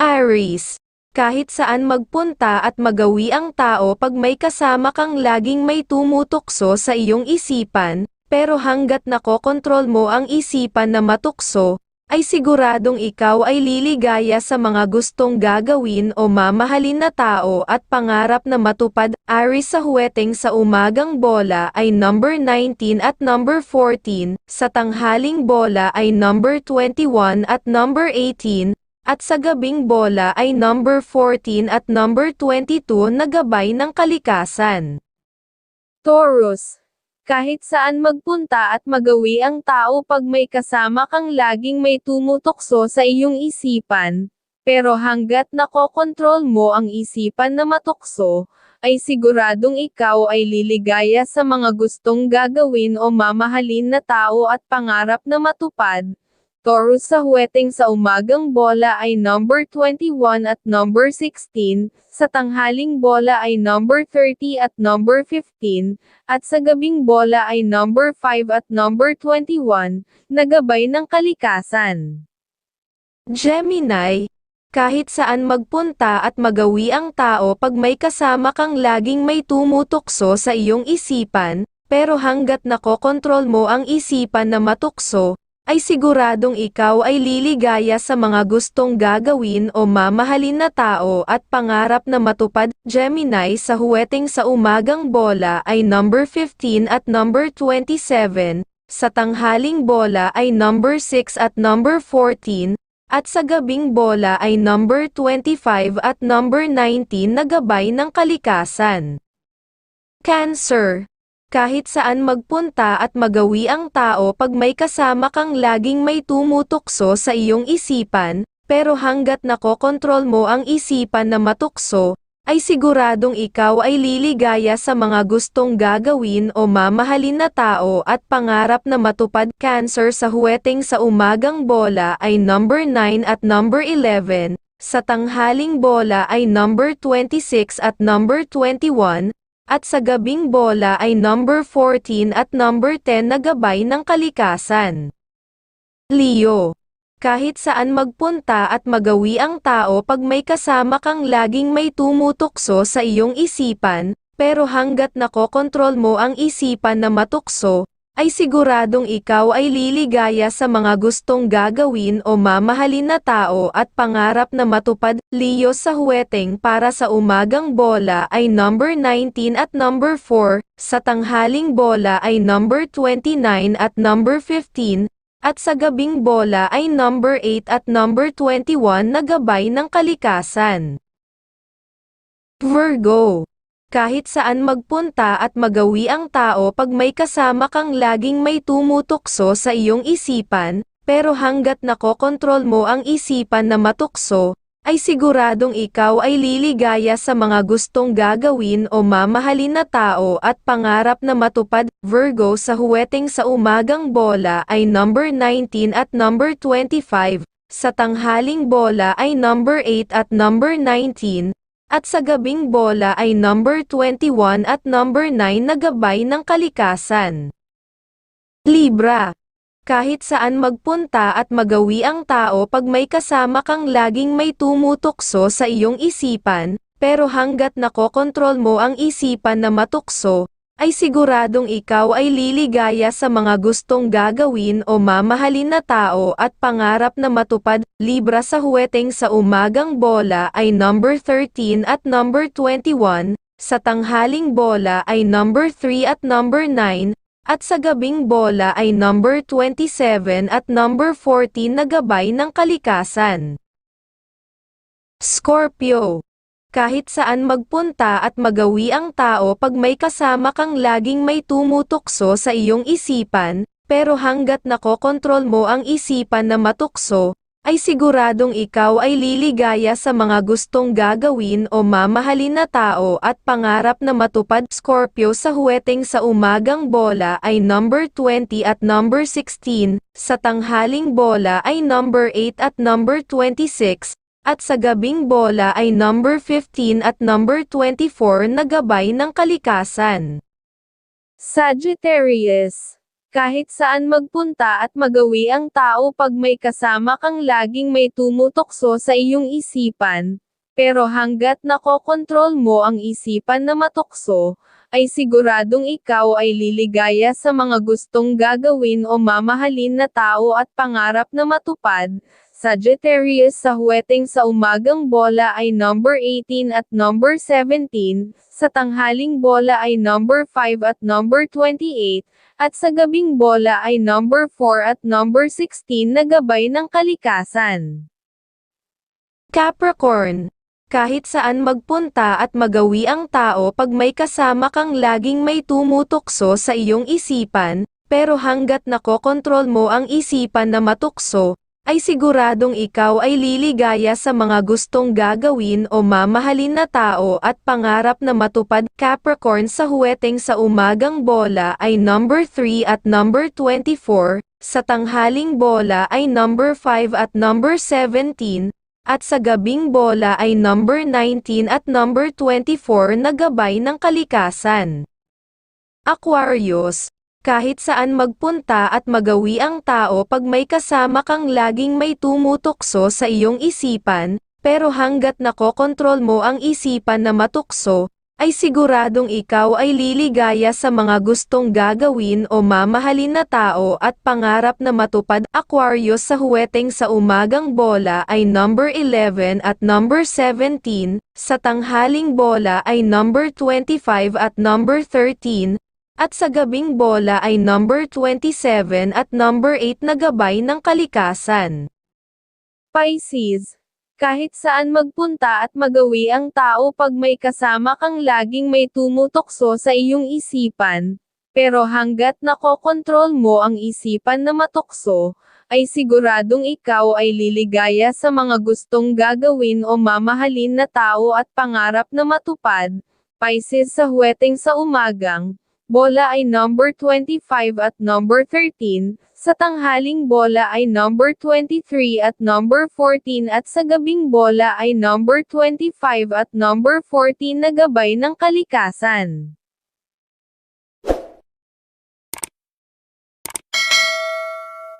Aries. Kahit saan magpunta at magawi ang tao pag may kasama kang laging may tumutukso sa iyong isipan, pero hanggat nakokontrol mo ang isipan na matukso, ay siguradong ikaw ay liligaya sa mga gustong gagawin o mamahalin na tao at pangarap na matupad. Aries sa huweteng sa umagang bola ay number 19 at number 14, sa tanghaling bola ay number 21 at number 18, at sa gabing bola ay number 14 at number 22 na gabay ng kalikasan. Taurus. Kahit saan magpunta at magawi ang tao pag may kasama kang laging may tumutokso sa iyong isipan, pero hanggat nakokontrol mo ang isipan na matukso, ay siguradong ikaw ay liligaya sa mga gustong gagawin o mamahalin na tao at pangarap na matupad. Taurus sa huweteng sa umagang bola ay number 21 at number 16, sa tanghaling bola ay number 30 at number 15, at sa gabing bola ay number 5 at number 21, nagabay ng kalikasan. Gemini, kahit saan magpunta at magawi ang tao pag may kasama kang laging may tumutukso sa iyong isipan, pero hanggat nakokontrol mo ang isipan na matukso, ay siguradong ikaw ay liligaya sa mga gustong gagawin o mamahalin na tao at pangarap na matupad. Gemini sa huweteng sa umagang bola ay number 15 at number 27, sa tanghaling bola ay number 6 at number 14, at sa gabing bola ay number 25 at number 19 na gabay ng kalikasan. Cancer kahit saan magpunta at magawi ang tao pag may kasama kang laging may tumutukso sa iyong isipan, pero hanggat nakokontrol mo ang isipan na matukso, ay siguradong ikaw ay liligaya sa mga gustong gagawin o mamahalin na tao at pangarap na matupad. Cancer sa huweteng sa umagang bola ay number 9 at number 11, sa tanghaling bola ay number 26 at number 21, at sa gabing bola ay number 14 at number 10 na gabay ng kalikasan. Leo. Kahit saan magpunta at magawi ang tao pag may kasama kang laging may tumutukso sa iyong isipan, pero hanggat nakokontrol mo ang isipan na matukso, ay siguradong ikaw ay liligaya sa mga gustong gagawin o mamahalin na tao at pangarap na matupad. Leo sa huweteng para sa umagang bola ay number 19 at number 4, sa tanghaling bola ay number 29 at number 15, at sa gabing bola ay number 8 at number 21 na gabay ng kalikasan. Virgo kahit saan magpunta at magawi ang tao pag may kasama kang laging may tumutukso sa iyong isipan, pero hanggat nakokontrol mo ang isipan na matukso, ay siguradong ikaw ay liligaya sa mga gustong gagawin o mamahalin na tao at pangarap na matupad. Virgo sa huweteng sa umagang bola ay number 19 at number 25, sa tanghaling bola ay number 8 at number 19, at sa gabing bola ay number 21 at number 9 na gabay ng kalikasan. Libra. Kahit saan magpunta at magawi ang tao pag may kasama kang laging may tumutukso sa iyong isipan, pero hanggat nakokontrol mo ang isipan na matukso, ay siguradong ikaw ay liligaya sa mga gustong gagawin o mamahalin na tao at pangarap na matupad. Libra sa huweteng sa umagang bola ay number 13 at number 21, sa tanghaling bola ay number 3 at number 9, at sa gabing bola ay number 27 at number 14 na gabay ng kalikasan. Scorpio kahit saan magpunta at magawi ang tao pag may kasama kang laging may tumutukso sa iyong isipan, pero hanggat nakokontrol mo ang isipan na matukso, ay siguradong ikaw ay liligaya sa mga gustong gagawin o mamahalin na tao at pangarap na matupad. Scorpio sa huweteng sa umagang bola ay number 20 at number 16, sa tanghaling bola ay number 8 at number 26, at sa gabing bola ay number 15 at number 24 na gabay ng kalikasan. Sagittarius Kahit saan magpunta at magawi ang tao pag may kasama kang laging may tumutokso sa iyong isipan, pero hanggat nakokontrol mo ang isipan na matukso, ay siguradong ikaw ay liligaya sa mga gustong gagawin o mamahalin na tao at pangarap na matupad. Sagittarius sa huweteng sa umagang bola ay number 18 at number 17, sa tanghaling bola ay number 5 at number 28, at sa gabing bola ay number 4 at number 16 na gabay ng kalikasan. Capricorn kahit saan magpunta at magawi ang tao pag may kasama kang laging may tumutokso sa iyong isipan, pero hanggat nakokontrol mo ang isipan na matukso, ay siguradong ikaw ay liligaya sa mga gustong gagawin o mamahalin na tao at pangarap na matupad. Capricorn sa huweteng sa umagang bola ay number 3 at number 24, sa tanghaling bola ay number 5 at number 17, at sa gabing bola ay number 19 at number 24 na gabay ng kalikasan. Aquarius, kahit saan magpunta at magawi ang tao pag may kasama kang laging may tumutokso sa iyong isipan, pero hanggat nakokontrol mo ang isipan na matukso, ay siguradong ikaw ay liligaya sa mga gustong gagawin o mamahalin na tao at pangarap na matupad. Aquarius sa huweteng sa umagang bola ay number 11 at number 17, sa tanghaling bola ay number 25 at number 13, at sa gabing bola ay number 27 at number 8 na gabay ng kalikasan. Pisces kahit saan magpunta at magawi ang tao pag may kasama kang laging may tumutokso sa iyong isipan, pero hanggat nakokontrol mo ang isipan na matukso, ay siguradong ikaw ay liligaya sa mga gustong gagawin o mamahalin na tao at pangarap na matupad. Pisces sa huweteng sa umagang, bola ay number 25 at number 13, sa tanghaling bola ay number 23 at number 14 at sa gabing bola ay number 25 at number 14 na gabay ng kalikasan.